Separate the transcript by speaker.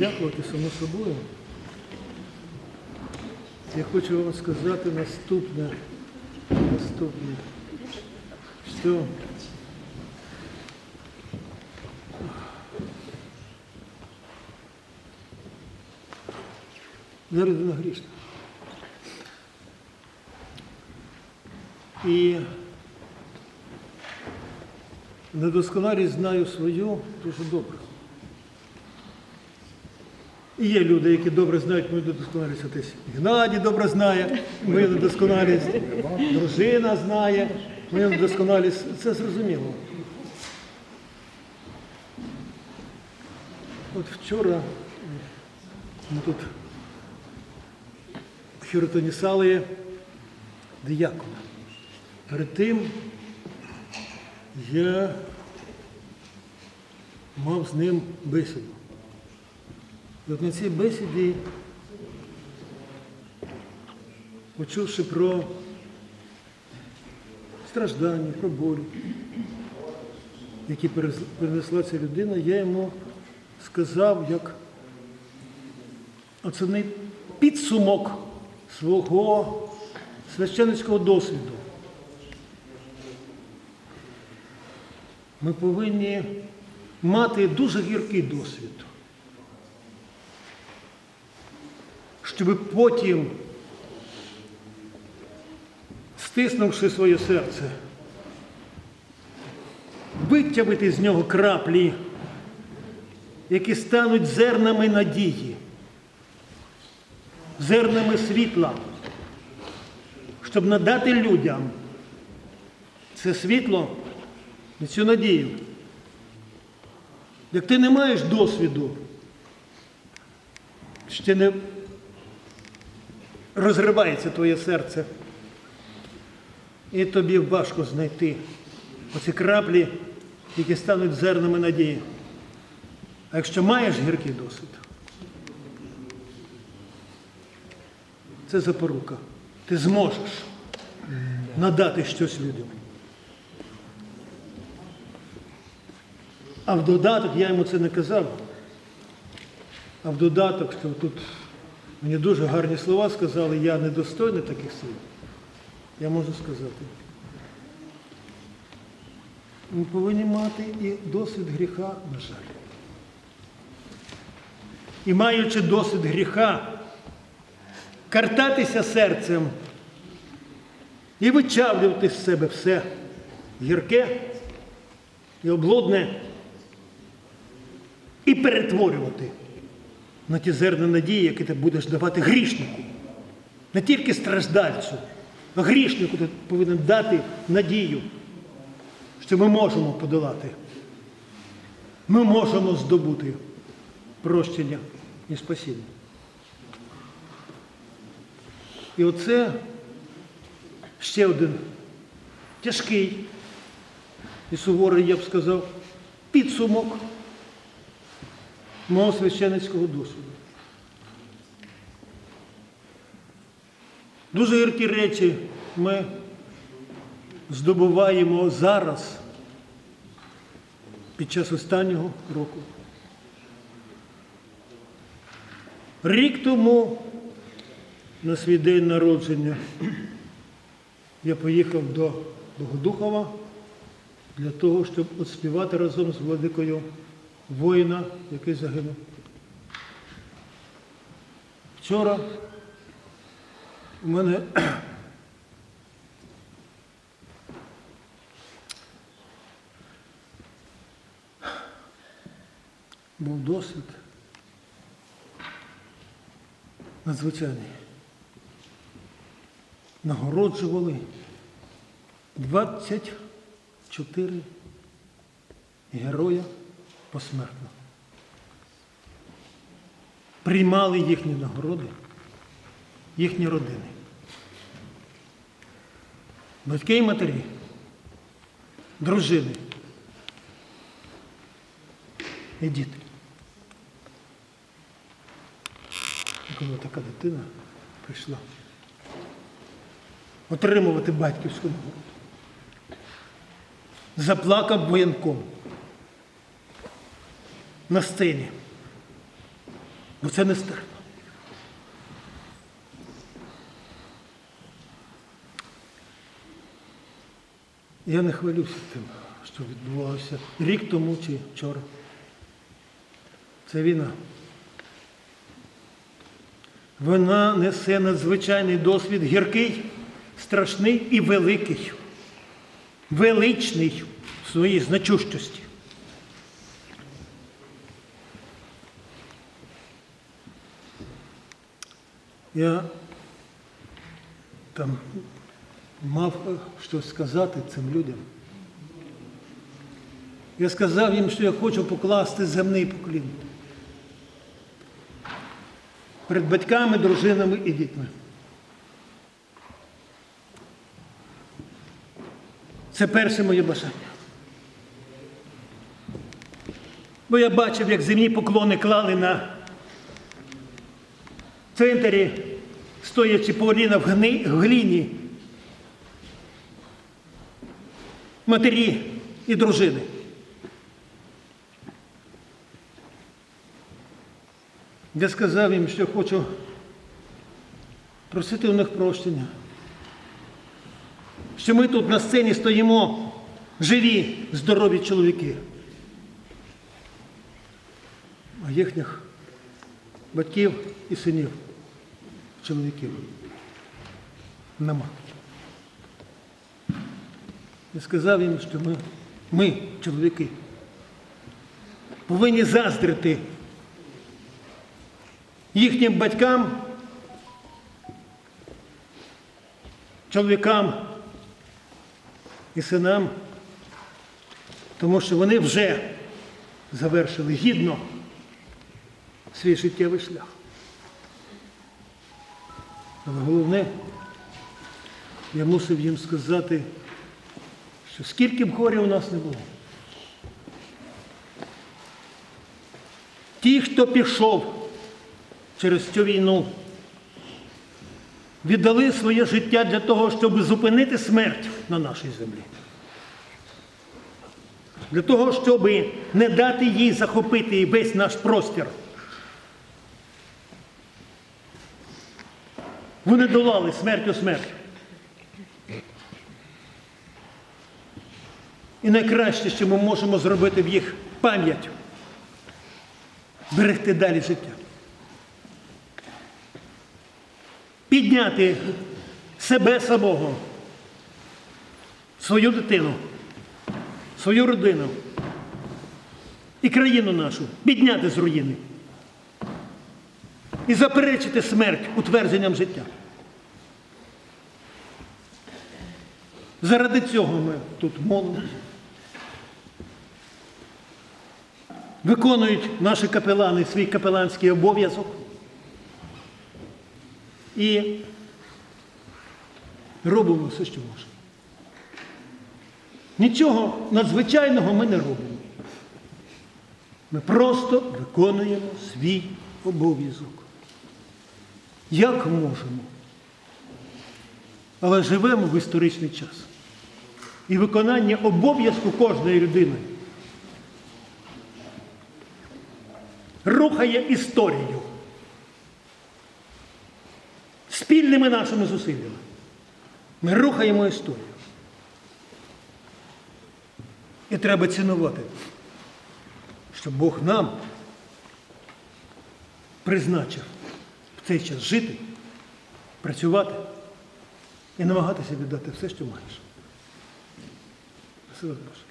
Speaker 1: Дякувати само собою. Я хочу вам сказати наступне. Наступне. Що я людина грішна. І недосконалість знаю свою дуже добре. І є люди, які добре знають мою недосконалість. Отець Геннадій добре знає мою недосконалість, дружина знає мою недосконалість. Це зрозуміло. От вчора ми тут хіротонісали диякона. Перед тим я мав з ним бесіду. І от на цій бесіді, почувши про страждання, про боль, які перенесла ця людина, я йому сказав, як оцінний підсумок свого священницького досвіду. Ми повинні мати дуже гіркий досвід. Щоб потім, стиснувши своє серце, витягнути з нього краплі, які стануть зернами надії, зернами світла, щоб надати людям це світло і цю надію. Як ти не маєш досвіду, ще не розривається твоє серце. І тобі важко знайти оці краплі, які стануть зернами надії. А якщо маєш гіркий досвід, це запорука. Ти зможеш надати щось людям. А в додаток, я йому це не казав, а в додаток, що тут Мені дуже гарні слова сказали, я недостойний таких слів. Я можу сказати. Ми повинні мати і досвід гріха, на жаль. І маючи досвід гріха, картатися серцем і вичавлювати з себе все гірке і облудне, і перетворювати на ті зерна надії, які ти будеш давати грішнику. Не тільки страждальцю, а грішнику ти повинен дати надію, що ми можемо подолати. Ми можемо здобути прощення і спасіння. І оце ще один тяжкий і суворий, я б сказав, підсумок мого священницького досвіду. Дуже гіркі речі ми здобуваємо зараз під час останнього року. Рік тому на свій день народження я поїхав до Богодухова для того, щоб оспівати разом з владикою воїна, який загинув. Вчора у мене був досвід надзвичайний. Нагороджували 24 героя посмертно. Приймали їхні нагороди, їхні родини. Батьки і матері, дружини і діти. І Коли така дитина прийшла отримувати батьківську нагороду, заплакав воєнком на сцені. Бо це нестерпно. Я не хвилюся тим, що відбувалося рік тому чи вчора. Це війна. Вона несе надзвичайний досвід гіркий, страшний і великий, величний в своїй значущості. Я там мав е, щось сказати цим людям. Я сказав їм, що я хочу покласти земний поклін перед батьками, дружинами і дітьми. Це перше моє бажання. Бо я бачив, як земні поклони клали на цвинтарі, стоячи по коліна в гліні. Матері і дружини. Я сказав їм, що хочу просити у них прощення. Що ми тут на сцені стоїмо живі, здорові чоловіки. А їхніх батьків і синів, чоловіків нема. Я сказав їм, що ми, ми, чоловіки, повинні заздрити їхнім батькам, чоловікам і синам, тому що вони вже завершили гідно свій життєвий шлях. Але головне, я мусив їм сказати, що скільки б горя у нас не було. Ті, хто пішов через цю війну, віддали своє життя для того, щоб зупинити смерть на нашій землі. Для того, щоб не дати їй захопити весь наш простір. Вони долали смертю смерть. І найкраще, що ми можемо зробити в їх пам'ять, берегти далі життя. Підняти себе самого, свою дитину, свою родину і країну нашу підняти з руїни і заперечити смерть утвердженням життя. Заради цього ми тут молимося. Виконують наші капелани свій капеланський обов'язок. І робимо все, що можемо. Нічого надзвичайного ми не робимо. Ми просто виконуємо свій обов'язок. Як можемо? Але живемо в історичний час. І виконання обов'язку кожної людини рухає історію спільними нашими зусиллями. Ми рухаємо історію. І треба цінувати, що Бог нам призначив цей час жити, працювати і намагатися віддати все, що маєш. Спасибо, Боже.